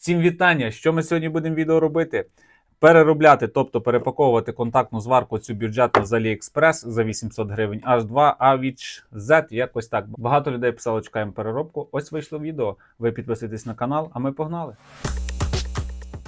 Всім вітання! Що ми сьогодні будемо відео робити? Переробляти, тобто перепаковувати контактну зварку цю бюджетну з AliExpress за 800 гривень H2, а від Z якось так. Багато людей писало, чекаємо переробку. Ось вийшло відео. Ви підписуйтесь на канал, а ми погнали.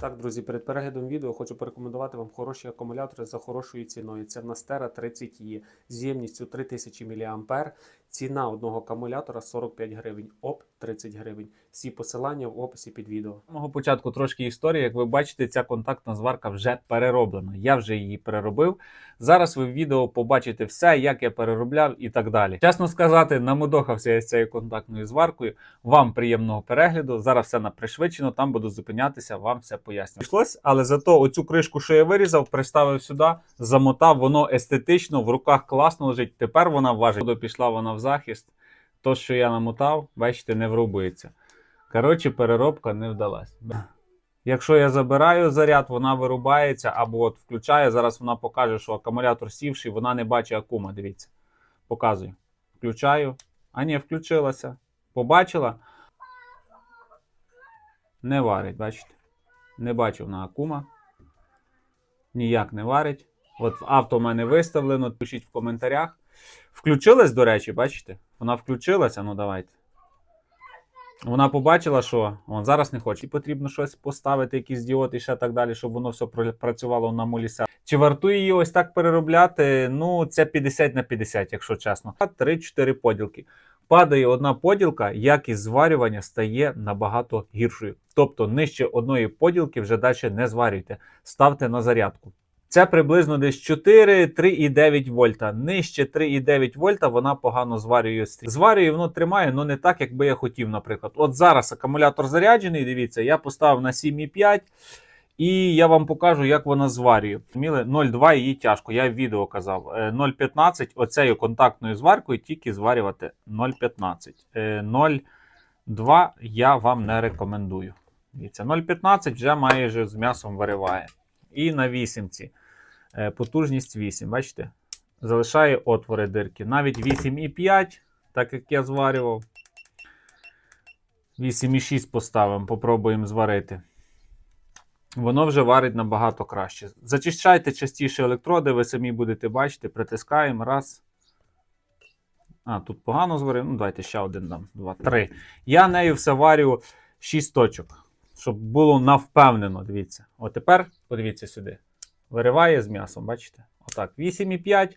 Так, друзі, перед переглядом відео хочу порекомендувати вам хороші акумулятори за хорошою ціною. Це в нас Tera 30 e з ємністю 3000 мА. Ціна одного акумулятора 45 гривень, ОП 30 гривень. Всі посилання в описі під відео. З самого початку трошки історії. Як ви бачите, ця контактна зварка вже перероблена. Я вже її переробив. Зараз ви в відео побачите все, як я переробляв і так далі. Чесно сказати, намудохався я з цією контактною зваркою. Вам приємного перегляду. Зараз все на пришвидшено, там буду зупинятися, вам все поясню. Пішлось, але зато оцю кришку, що я вирізав, приставив сюди, замотав, воно естетично, в руках класно лежить. Тепер вона важить. Пішла вона в захист. То, що я намотав, бачите, не врубується. Коротше, переробка не вдалась. Якщо я забираю заряд, вона вирубається або от включає. Зараз вона покаже, що акумулятор сівший, вона не бачить акума. Дивіться. Показую. Включаю. А ні, включилася. Побачила. Не варить, бачите? Не бачив на акума. Ніяк не варить. От авто в мене виставлено. Пишіть в коментарях. Включилась, до речі, бачите? Вона включилася, ну давайте. Вона побачила, що вон, зараз не хоче. І потрібно щось поставити, якісь діоди і ще так далі, щоб воно все працювало на муліся. Чи вартує її ось так переробляти? Ну, це 50 на 50, якщо чесно. 3-4 поділки. Падає одна поділка, якість зварювання стає набагато гіршою. Тобто нижче одної поділки вже далі не зварюйте. Ставте на зарядку. Це приблизно десь 4, 3,9 вольта. Нижче 3,9 вольта вона погано зварює стрій. Зварює, воно тримає, але не так, як би я хотів, наприклад. От зараз акумулятор заряджений, дивіться, я поставив на 7,5. І я вам покажу, як вона зварює. Міли 0,2 її тяжко. Я в відео казав. Е, 0,15 оцею контактною зваркою тільки зварювати 0,15. Е, 0,2 я вам не рекомендую. Дивіться, 0,15 вже майже з м'ясом вириває. І на вісімці. Е, Потужність 8, бачите? Залишає отвори дирки. Навіть 8,5, так як я зварював. 8,6 поставимо, попробуємо зварити. Воно вже варить набагато краще. Зачищайте частіше електроди, ви самі будете бачити, притискаємо. Раз. А, тут погано зварив. Ну, давайте ще один дам. Два, три. Я нею все варю 6 точок. Щоб було навпевнено. Дивіться. От тепер подивіться сюди. Вириває з м'ясом, бачите? Отак. 8,5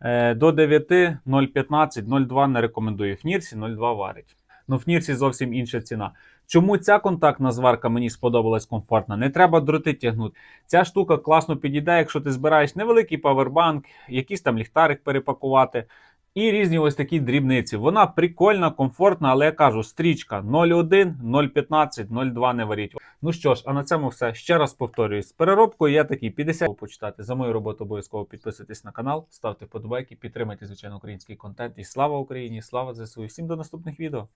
е, до 9, 0,15, 0,2 не рекомендую. Фнірсі 0,2 варить. Ну, в Нірсі зовсім інша ціна. Чому ця контактна зварка мені сподобалась комфортна? Не треба дроти тягнути. Ця штука класно підійде, якщо ти збираєш невеликий павербанк, якийсь там ліхтарик перепакувати. І різні ось такі дрібниці. Вона прикольна, комфортна, але я кажу, стрічка 0,1, 0,15, 0,2 не варіть. Ну що ж, а на цьому все. Ще раз повторююсь. З переробкою я такий 50 почитати. За мою роботу обов'язково підписуйтесь на канал, ставте вподобайки, підтримайте, звичайно, український контент. І слава Україні! Слава ЗСУ! Всім до наступних відео!